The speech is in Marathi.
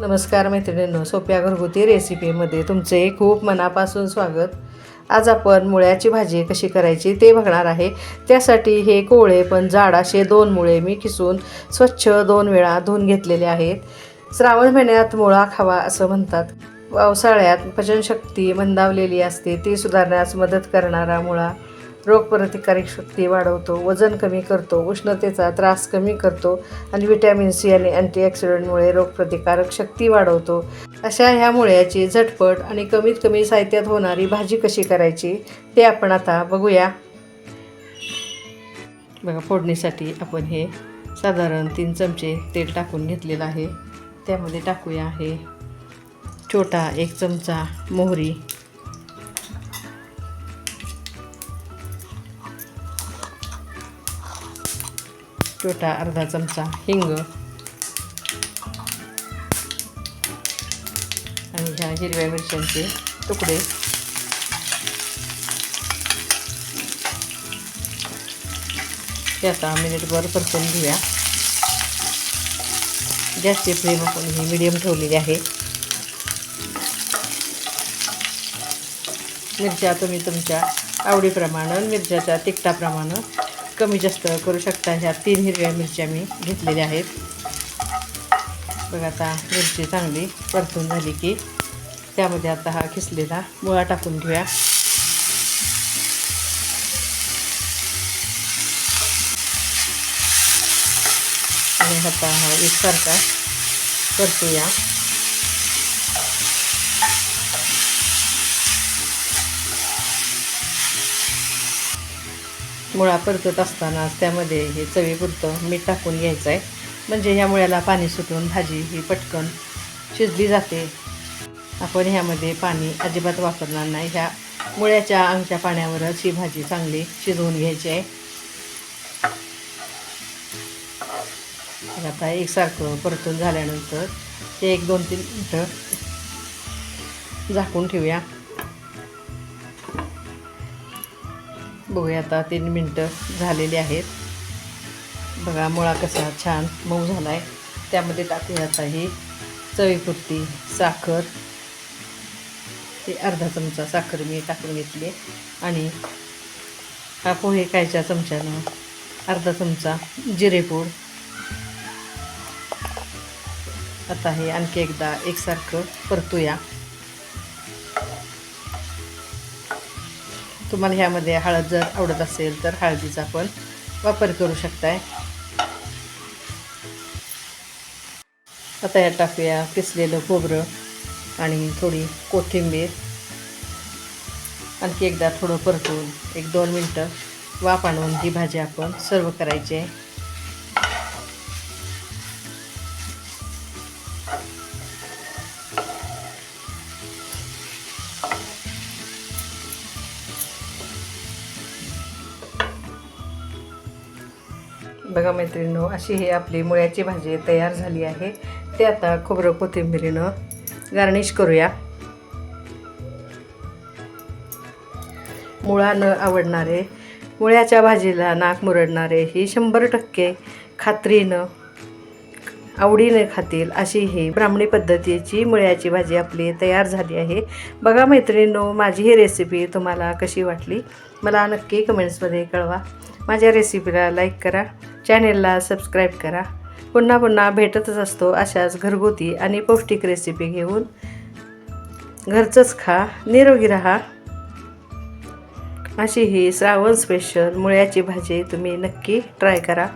नमस्कार मैत्रिणींनो सोप्या घरगुती रेसिपीमध्ये तुमचे खूप मनापासून स्वागत. आज आपण मुळ्याची भाजी कशी करायची ते बघणार आहे. त्यासाठी हे कोवळे पण जाड असे दोन मुळे मी किसून स्वच्छ दोन वेळा धुवून घेतलेले आहेत. श्रावण महिन्यात मुळा खावा असं म्हणतात. पावसाळ्यात पचनशक्ती मंदावलेली असते ती सुधारण्यास मदत करणारा मुळा. रोगप्रतिकारक शक्ती वाढवतो वजन कमी करतो उष्णतेचा त्रास कमी करतो आणि विटॅमिन सी आणि अँटीऑक्सिडंटमुळे रोगप्रतिकारक शक्ती वाढवतो. अशा ह्या मुळ्याची झटपट आणि कमीत कमी साहित्यात होणारी भाजी कशी करायची ते आपण आता बघूया. बघा फोडणीसाठी आपण हे साधारण तीन चमचे तेल टाकून घेतलेलं आहे. त्यामध्ये टाकूया आहे छोटा एक चमचा मोहरी. छोटा अर्धा चमचा हिंग. आणि ह्या हिरव्या मिरच्यांचे तुकडे. ते आता मिनिटभर परतून घेऊया. गॅसची फ्लेम आपण ही मिडियम ठेवलेली आहे. मिरच्या तुम्ही तुमच्या आवडीप्रमाणे मिरच्याच्या तिखटाप्रमाणे कमी जास्त करू शकता. ह्या तीन हिरव्या मिरच्या मी घेतलेल्या आहेत. बघा आता मिरची चांगली परतून झाली की त्यामध्ये आता हा खिसलेला मुळा टाकून घेऊया. आणि आता हा एकसारखा परतूया. मुळा परतत असताना त्यामध्ये हे चवीपुरतं मीठ टाकून घ्यायचं आहे म्हणजे ह्या मुळ्याला पाणी सुटून भाजी ही पटकन शिजली जाते. आपण ह्यामध्ये पाणी अजिबात वापरणार नाही. ह्या मुळ्याच्या अंगच्या पाण्यावरच ही भाजी चांगली शिजवून घ्यायची आहे. आता एकसारखं परतून झाल्यानंतर ते एक दोन तीन मिनटं झाकून ठेवूया. बघूया आता तीन मिनटं झालेली आहेत. बघा मुळा कसा छान मऊ झाला आहे त्यामध्ये टाकूया आता ही चवीपुरती साखर. ते अर्धा चमचा साखर मी टाकून घेतली आणि हा पोहे खायच्या चमच्यानं अर्धा चमचा जिरेपूड आता हे आणखी एकदा एकसारखं परतूया. तुम्हाला ह्यामध्ये हळद जर आवडत असेल तर हळदीचा पण वापर करू शकताय. आता ह्या टाकूया किसलेलं खोबरं आणि थोडी कोथिंबीर. आणखी एकदा थोडं परतून एक दोन मिनटं वाफ आणून ही भाजी आपण सर्व करायची आहे. बघा मैत्रिणीनो अशी ही आपली मुळ्याची भाजी तयार झाली आहे. ते आता खोबरं कोथिंबिरीनं गार्निश करूया. मुळा न आवडणारे मुळ्याच्या भाजीला नाक मुरडणारे ही शंभर टक्के खात्रीनं आवडीने खातील अशी ही ब्राह्मणी पद्धतीची मुळ्याची भाजी आपली तयार झाली आहे. बघा मैत्रिणींनो माझी ही रेसिपी तुम्हाला कशी वाटली? मला नक्की कमेंट्समध्ये कळवा. माझ्या रेसिपीला लाईक करा. चॅनेलला सबस्क्राईब करा. पुन्हा पुन्हा भेटतच असतो अशाच घरगुती आणि पौष्टिक रेसिपी घेऊन. घरचंच खा निरोगी राहा. अशी ही श्रावण स्पेशल मुळ्याची भाजी तुम्ही नक्की ट्राय करा.